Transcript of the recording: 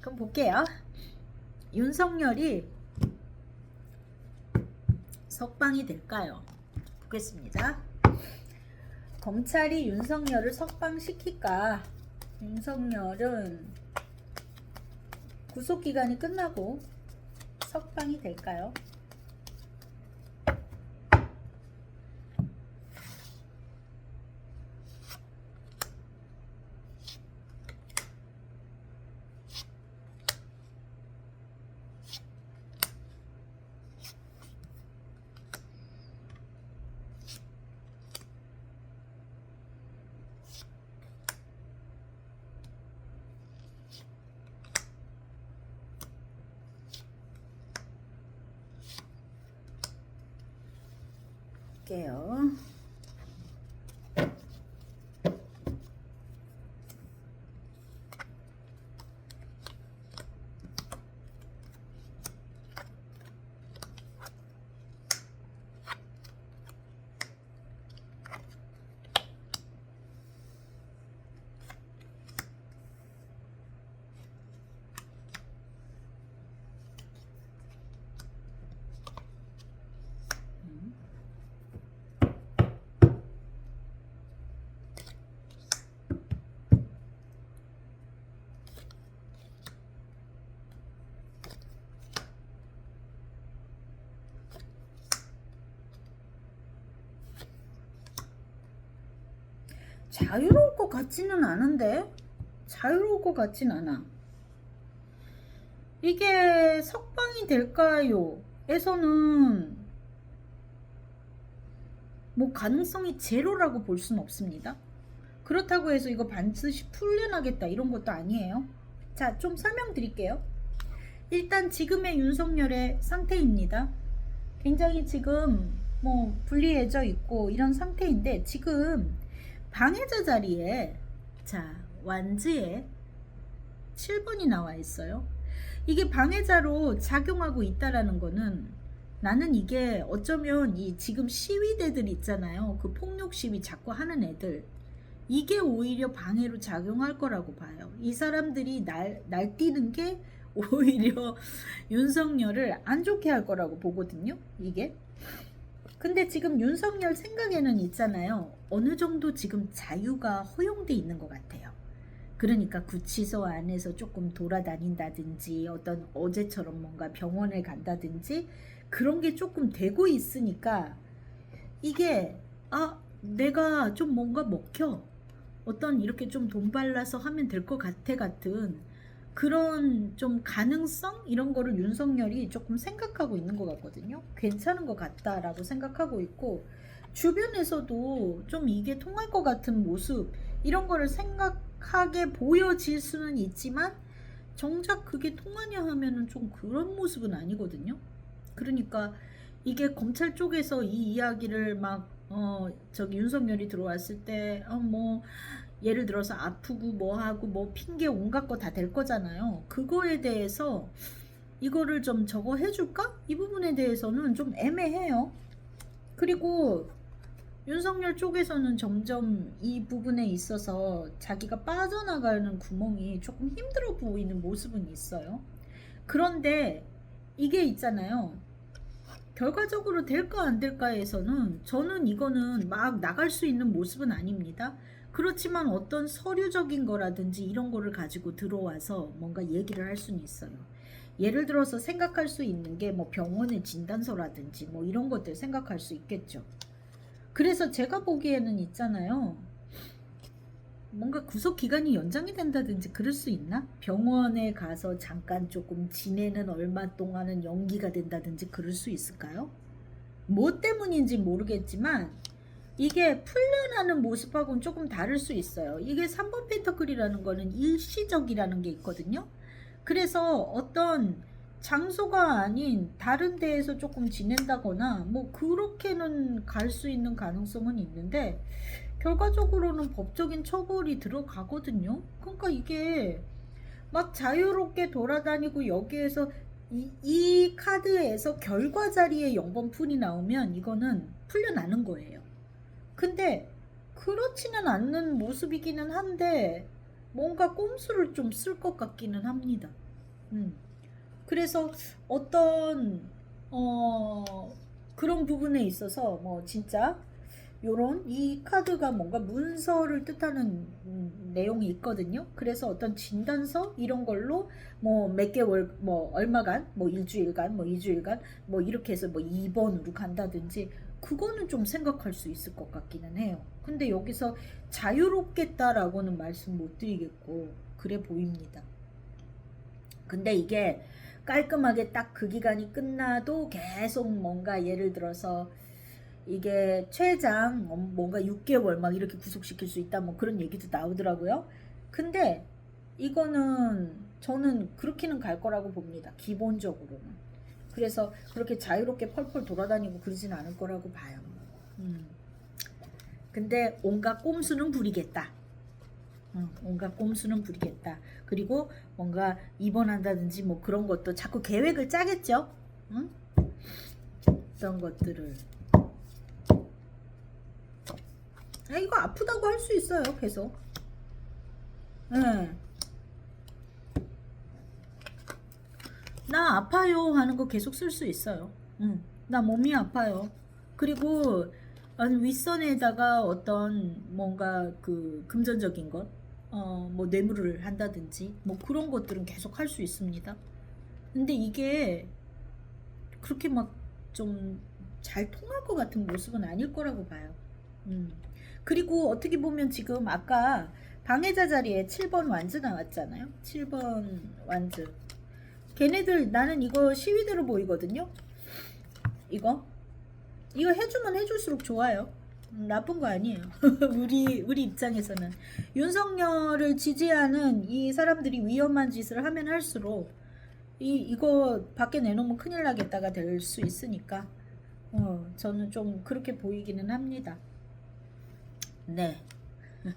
그럼 볼게요. 윤석열이 석방이 될까요? 보겠습니다. 검찰이 윤석열을 석방시킬까? 윤석열은 구속 기간이 끝나고 석방이 될까요? 볼게요. 자유로울 것 같지는 않은데 자유로울 것 같진 않아. 이게 석방이 될까요? 에서는 뭐 가능성이 제로라고 볼 수는 없습니다. 그렇다고 해서 이거 반드시 풀려나겠다 이런 것도 아니에요. 자, 좀 설명드릴게요. 일단 지금의 윤석열의 상태입니다. 굉장히 지금 뭐 불리해져 있고 이런 상태인데 지금 방해자 자리에 자 완즈에 7번이 나와 있어요. 이게 방해자로 작용하고 있다라는 거는 나는 이게 어쩌면 이 지금 시위대들 있잖아요. 그 폭력 시위 자꾸 하는 애들 이게 오히려 방해로 작용할 거라고 봐요. 이 사람들이 날 날뛰는 게 오히려 윤석열을 안 좋게 할 거라고 보거든요. 이게 근데 지금 윤석열 생각에는 있잖아요. 어느 정도 지금 자유가 허용돼 있는 것 같아요. 그러니까 구치소 안에서 조금 돌아다닌다든지 어떤 어제처럼 뭔가 병원을 간다든지 그런 게 조금 되고 있으니까 이게 아 내가 좀 뭔가 먹혀 어떤 이렇게 좀 돈 발라서 하면 될 것 같아 같은 그런 좀 가능성 이런 거를 윤석열이 조금 생각하고 있는 것 같거든요. 괜찮은 것 같다라고 생각하고 있고 주변에서도 좀 이게 통할 것 같은 모습 이런 거를 생각하게 보여질 수는 있지만 정작 그게 통하냐 하면은 좀 그런 모습은 아니거든요. 그러니까 이게 검찰 쪽에서 이 이야기를 막 어 저기 윤석열이 들어왔을 때 어 뭐 예를 들어서 아프고 뭐 하고 뭐 핑계 온갖 거 다 될 거잖아요. 그거에 대해서 이거를 좀 저거 해줄까? 이 부분에 대해서는 좀 애매해요. 그리고 윤석열 쪽에서는 점점 이 부분에 있어서 자기가 빠져나가는 구멍이 조금 힘들어 보이는 모습은 있어요. 그런데 이게 있잖아요. 결과적으로 될까 안 될까에서는 저는 이거는 막 나갈 수 있는 모습은 아닙니다. 그렇지만 어떤 서류적인 거라든지 이런 거를 가지고 들어와서 뭔가 얘기를 할 수는 있어요. 예를 들어서 생각할 수 있는 게 뭐 병원의 진단서라든지 뭐 이런 것들 생각할 수 있겠죠. 그래서 제가 보기에는 있잖아요. 뭔가 구속 기간이 연장이 된다든지 그럴 수 있나? 병원에 가서 잠깐 조금 지내는 얼마 동안은 연기가 된다든지 그럴 수 있을까요? 뭐 때문인지 모르겠지만 이게 풀려나는 모습하고는 조금 다를 수 있어요. 이게 3번 펜터클이라는 거는 일시적이라는 게 있거든요. 그래서 어떤 장소가 아닌 다른 데에서 조금 지낸다거나 뭐 그렇게는 갈 수 있는 가능성은 있는데 결과적으로는 법적인 처벌이 들어가거든요. 그러니까 이게 막 자유롭게 돌아다니고 여기에서 이, 이 카드에서 결과 자리에 0번 풀이 나오면 이거는 풀려나는 거예요. 근데 그렇지는 않는 모습이기는 한데 뭔가 꼼수를 좀 쓸 것 같기는 합니다. 음. 그래서 어떤 어 그런 부분에 있어서 뭐 진짜 요런 이 카드가 뭔가 문서를 뜻하는 음, 내용이 있거든요. 그래서 어떤 진단서 이런 걸로 뭐 몇 개월 뭐 얼마간 뭐 일주일간 뭐 이주일간 뭐 이렇게 해서 뭐 2번으로 간다든지 그거는 좀 생각할 수 있을 것 같기는 해요. 근데 여기서 자유롭겠다라고는 말씀 못 드리겠고 그래 보입니다. 근데 이게 깔끔하게 딱 그 기간이 끝나도 계속 뭔가 예를 들어서 이게 최장 어, 뭔가 6개월 막 이렇게 구속시킬 수 있다 뭐 그런 얘기도 나오더라고요. 근데 이거는 저는 그렇게는 갈 거라고 봅니다. 기본적으로는. 그래서 그렇게 자유롭게 펄펄 돌아다니고 그러진 않을 거라고 봐요. 음. 근데 온갖 꼼수는 부리겠다. 응, 온갖 꼼수는 부리겠다. 그리고 뭔가 입원한다든지 뭐 그런 것도 자꾸 계획을 짜겠죠. 응? 어떤 것들을. 아 이거 아프다고 할 수 있어요. 계속. 네. 나 아파요 하는 거 계속 쓸 수 있어요. 응. 나 몸이 아파요. 그리고 윗선에다가 어떤 뭔가 그 금전적인 것, 어, 뭐 뇌물을 한다든지 뭐 그런 것들은 계속 할 수 있습니다. 근데 이게 그렇게 막 좀 잘 통할 것 같은 모습은 아닐 거라고 봐요. 음. 그리고 어떻게 보면 지금 아까 방해자 자리에 7번 완즈 나왔잖아요. 7번 완즈. 걔네들 나는 이거 시위대로 보이거든요. 이거 이거 해주면 해줄수록 좋아요. 음, 나쁜 거 아니에요. 우리 우리 입장에서는 윤석열을 지지하는 이 사람들이 위험한 짓을 하면 할수록 이 이거 밖에 내놓으면 큰일 나겠다가 될 수 있으니까 어 저는 좀 그렇게 보이기는 합니다. 네.